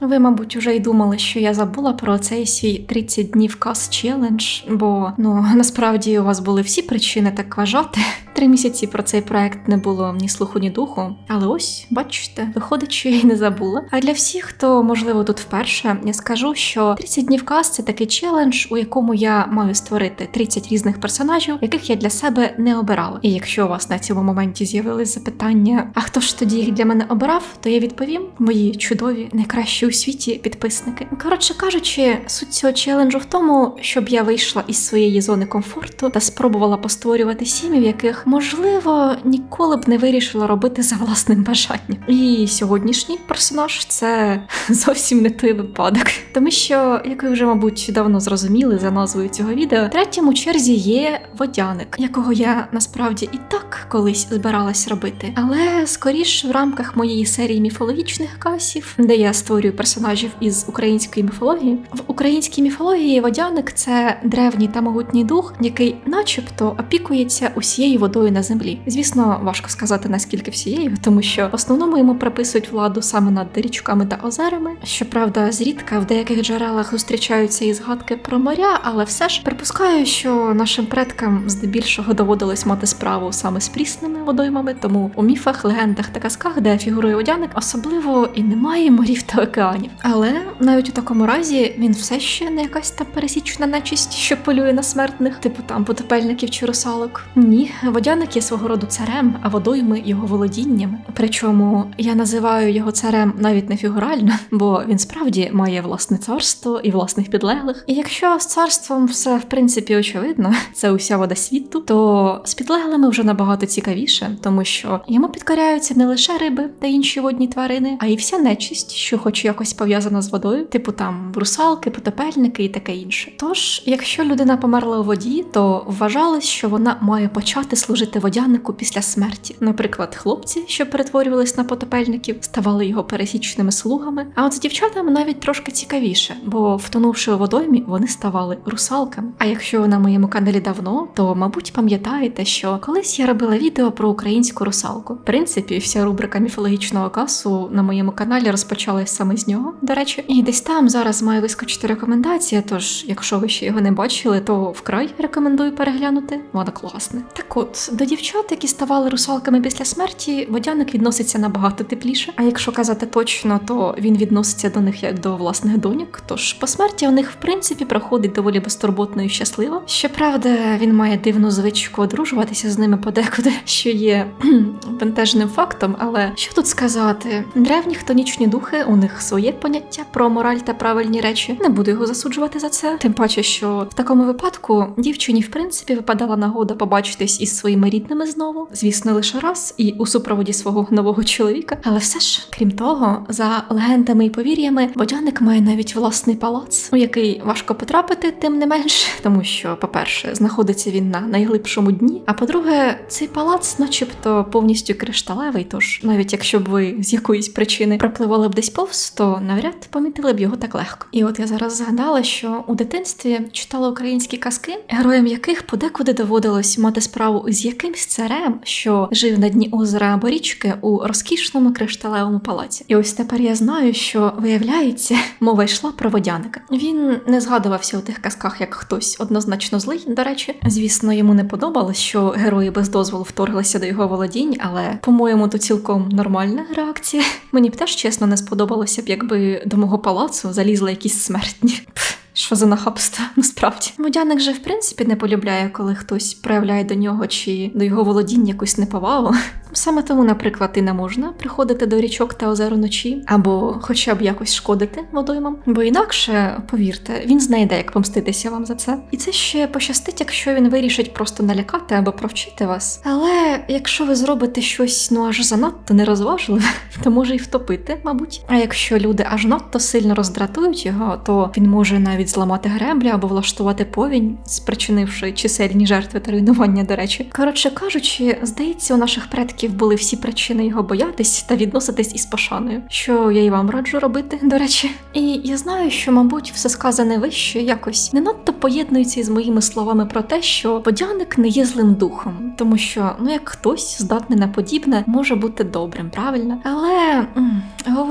Ви, мабуть, уже й думали, що я забула про цей свій 30 днів кас челендж, бо ну насправді у вас були всі причини так вважати. Три місяці про цей проект не було ні слуху, ні духу. Але ось, бачите, виходить, що я й не забула. А для всіх, хто можливо тут вперше, я скажу, що 30 днів кас це такий челендж, у якому я маю створити 30 різних персонажів, яких я для себе не обирала. І якщо у вас на цьому моменті з'явились запитання, а хто ж тоді їх для мене обирав, то я відповім мої чудові, найкращі у світі підписники. Коротше кажучи, суть цього челенджу в тому, щоб я вийшла із своєї зони комфорту та спробувала постворювати сім'ї, в яких можливо ніколи б не вирішила робити за власним бажанням. І сьогоднішній персонаж це зовсім не той випадок, тому що, як ви вже, мабуть, давно зрозуміли за назвою цього відео, третьому черзі є водяник, якого я насправді і так колись збиралась робити, але скоріш в рамках моєї серії міфологічних касів, де я створюю персонажів із української міфології. В українській міфології водяник це древній та могутній дух, який, начебто, опікується усією водою на землі. Звісно, важко сказати наскільки всією, тому що в основному йому приписують владу саме над річками та озерами. Щоправда, зрідка в деяких джерелах зустрічаються і згадки про моря, але все ж припускаю, що нашим предкам здебільшого доводилось мати справу саме з прісними водоймами, тому у міфах, легендах та казках, де фігурує водяник, особливо і немає морів та океанів. Але навіть у такому разі він все ще не якась та пересічна нечисть, що полює на смертних, типу там потопельників чи русалок. Ні, водяник є свого роду царем, а водойми його володінням. Причому я називаю його царем навіть не фігурально, бо він справді має власне царство і власних підлеглих. І якщо з царством все в принципі очевидно, це уся вода світу, то з підлеглими вже набагато цікавіше, тому що йому підкоряються не лише риби та інші водні тварини, а й вся нечисть, що хоч якось пов'язана з водою, типу там русалки, потопельники і таке інше. Тож, якщо людина померла у воді, то вважалось, що вона має почати служити водянику після смерті. Наприклад, хлопці, що перетворювались на потопельників, ставали його пересічними слугами. А от з дівчатами навіть трошки цікавіше, бо втонувши у водоймі, вони ставали русалками. А якщо ви на моєму каналі давно, то мабуть пам'ятаєте, що колись я робила відео про українську русалку. В принципі, вся рубрика міфологічного касу на моєму каналі розпочалась саме з нього. До речі, і десь там зараз має вискочити рекомендація. Тож, якщо ви ще його не бачили, то вкрай рекомендую переглянути. Вона класна. Так от, до дівчат, які ставали русалками після смерті, водяник відноситься набагато тепліше. А якщо казати точно, то він відноситься до них як до власних доньок. Тож по смерті у них в принципі проходить доволі безтурботно і щасливо. Щоправда, він має дивну звичку одружуватися з ними подекуди, що є бентежним фактом. Але що тут сказати? Древні хтонічні духи, у них своє поняття про мораль та правильні речі. Не буду його засуджувати за це. Тим паче, що в такому випадку дівчині в принципі випадала нагода побачитись із своїми рідними знову, звісно, лише раз і у супроводі свого нового чоловіка. Але все ж, крім того, за легендами і повір'ями, водяник має навіть власний палац, у який важко потрапити, тим не менш, тому що, по-перше, знаходиться він на найглибшому дні. А по-друге, цей палац, начебто, повністю кришталевий. Тож, навіть якщо б ви з якоїсь причини пропливали б десь повз, то навряд помітили б його так легко. І от я зараз згадала, що у дитинстві читала українські казки, героям яких подекуди доводилось мати справу з якимсь царем, що жив на дні озера або річки у розкішному кришталевому палаці. І ось тепер я знаю, що виявляється, мова йшла про водяника. Він не згадувався у тих казках як хтось однозначно злий. До речі, звісно, йому не подобалось, що герої без дозволу вторглися до його володінь, але по-моєму, то цілком нормальна реакція. Мені б теж чесно не сподобалося б, якби до мого палацу залізли якісь смертні. Що за нахабство, насправді. Водяник же в принципі не полюбляє, коли хтось проявляє до нього чи до його володіння якусь неповагу. Саме тому, наприклад, і не можна приходити до річок та озер уночі, або хоча б якось шкодити водоймам. Бо інакше, повірте, він знайде, як помститися вам за це. І це ще пощастить, якщо він вирішить просто налякати або провчити вас. Але якщо ви зробите щось ну аж занадто нерозважливе, то може й втопити, мабуть. А якщо люди аж надто сильно роздратують його, то він може навіть зламати греблі або влаштувати повінь, спричинивши чисельні жертви та руйнування, до речі. Коротше кажучи, здається, у наших предків були всі причини його боятись та відноситись із пошаною, що я й вам раджу робити, до речі. І я знаю, що, мабуть, все сказане вище якось не надто поєднується із моїми словами про те, що водяник не є злим духом, тому що ну як хтось здатний на подібне може бути добрим, правильно? Але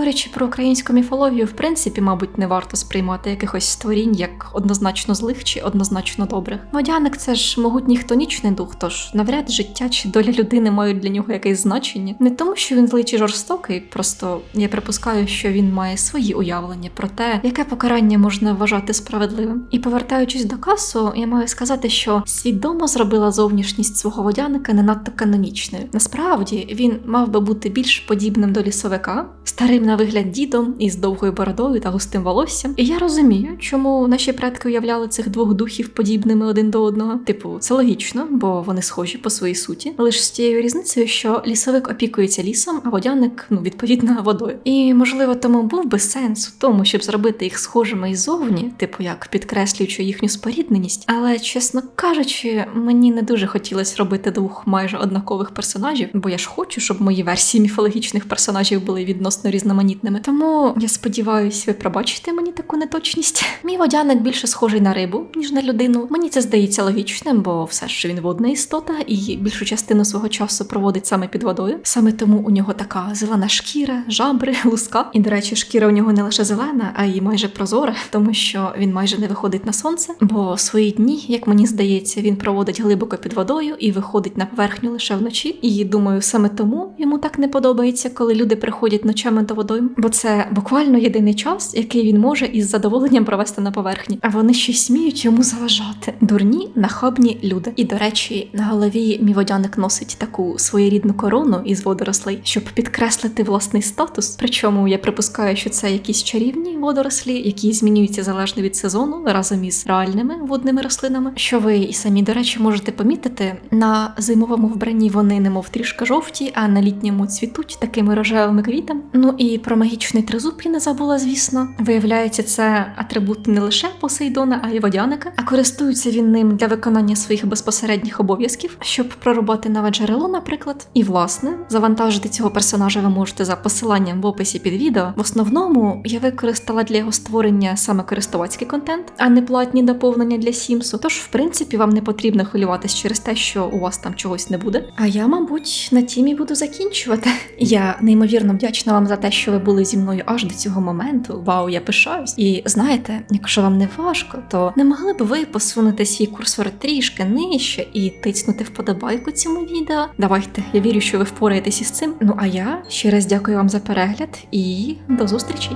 говорячи про українську міфологію, в принципі, мабуть, не варто сприймати якихось створінь як однозначно злих чи однозначно добрих. Водяник це ж могутній хтонічний дух, тож навряд життя чи доля людини мають для нього якесь значення. Не тому, що він злий чи жорстокий, просто я припускаю, що він має свої уявлення про те, яке покарання можна вважати справедливим. І повертаючись до касу, я маю сказати, що свідомо зробила зовнішність свого водяника не надто канонічною. Насправді він мав би бути більш подібним до лісовика, старим на вигляд дідом із довгою бородою та густим волоссям. І я розумію, чому наші предки уявляли цих двох духів подібними один до одного. Типу, це логічно, бо вони схожі по своїй суті. Лише з тією різницею, що лісовик опікується лісом, а водяник, ну відповідно, водою. І можливо, тому був би сенс у тому, щоб зробити їх схожими і зовні, типу як підкреслюючи їхню спорідненість. Але чесно кажучи, мені не дуже хотілося робити двох майже однакових персонажів, бо я ж хочу, щоб мої версії міфологічних персонажів були відносно різноманітними. Тому я сподіваюся, ви пробачите мені таку неточність. Мій водяник більше схожий на рибу, ніж на людину. Мені це здається логічним, бо все ж він водна істота і більшу частину свого часу проводить саме під водою. Саме тому у нього така зелена шкіра, жабри, луска. І, до речі, шкіра у нього не лише зелена, а й майже прозора, тому що він майже не виходить на сонце, бо свої дні, як мені здається, він проводить глибоко під водою і виходить на поверхню лише вночі. І думаю, саме тому йому так не подобається, коли люди приходять ночами до водою, бо це буквально єдиний час, який він може із задоволенням провести на поверхні. А вони ще сміють йому заважати. Дурні, нахабні люди. І до речі, на голові мій водяник носить таку своєрідну корону із водорослей, щоб підкреслити власний статус. Причому я припускаю, що це якісь чарівні водорослі, які змінюються залежно від сезону разом із реальними водними рослинами. Що ви і самі, до речі, можете помітити, на зимовому вбранні вони немов трішки жовті, а на літньому цвітуть такими рожевими квітами. Ну і про магічний тризуб я не забула, звісно. Виявляється, це атрибут не лише Посейдона, а й водяника, а користується він ним для виконання своїх безпосередніх обов'язків, щоб прорубати нове джерело, наприклад. І власне завантажити цього персонажа ви можете за посиланням в описі під відео. В основному я використала для його створення саме користувацький контент, а не платні доповнення для Сімсу. Тож, в принципі, вам не потрібно хвилюватись через те, що у вас там чогось не буде. А я, мабуть, на тім і буду закінчувати. Я неймовірно вдячна вам за те, що ви були зі мною аж до цього моменту. Вау, я пишаюсь. І знаєте, якщо вам не важко, то не могли б ви посунути свій курсор трішки нижче і тиснути вподобайку цьому відео. Давайте, я вірю, що ви впораєтесь із цим. Ну а я ще раз дякую вам за перегляд і до зустрічі!